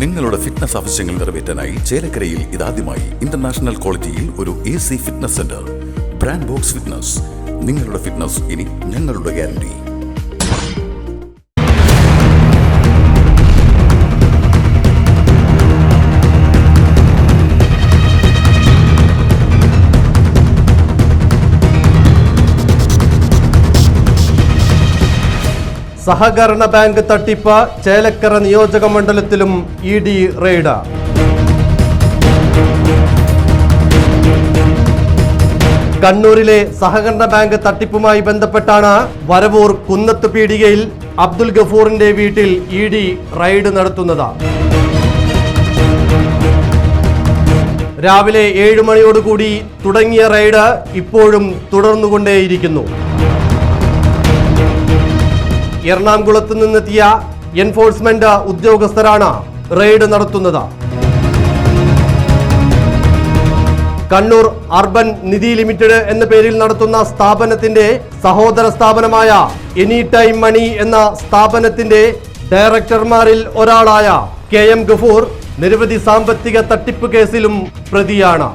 നിങ്ങളുടെ ഫിറ്റ്നസ് ആവശ്യങ്ങൾ നിറവേറ്റാനായി ചേലക്കരയിൽ ഇതാദ്യമായി ഇന്റർനാഷണൽ ക്വാളിറ്റിയിൽ ഒരു A C fitness centre brand box fitness നിങ്ങളുടെ ഫിറ്റ്നസ് ഇനി ഞങ്ങളുടെ ഗ്യാരണ്ടി സഹകരണ ബാങ്ക് തട്ടിപ്പ് ചേലക്കര നിയോജക മണ്ഡലത്തിലും ഇ ഡി റെയ്ഡ്. കണ്ണൂരിലെ സഹകരണ ബാങ്ക് തട്ടിപ്പുമായി ബന്ധപ്പെട്ടാണ് വരവൂർ കുന്നത്ത് പീടികയിൽ അബ്ദുൽ ഗഫൂറിന്റെ വീട്ടിൽ ഇ ഡി റെയ്ഡ് നടത്തുന്നത്. രാവിലെ ഏഴ് മണിയോടുകൂടി തുടങ്ങിയ റെയ്ഡ് ഇപ്പോഴും തുടർന്നുകൊണ്ടേയിരിക്കുന്നു. എറണാകുളത്ത് നിന്നെത്തിയ എൻഫോഴ്സ്മെന്റ് ഉദ്യോഗസ്ഥരാണ് റെയ്ഡ് നടത്തുന്നത്. കണ്ണൂർ അർബൻ നിധി ലിമിറ്റഡ് എന്ന പേരിൽ നടത്തുന്ന സ്ഥാപനത്തിന്റെ സഹോദര സ്ഥാപനമായ എനി ടൈം മണി എന്ന സ്ഥാപനത്തിന്റെ ഡയറക്ടർമാരിൽ ഒരാളായ കെ എം ഗഫൂർ നിരവധി സാമ്പത്തിക തട്ടിപ്പ് കേസിലും പ്രതിയാണ്.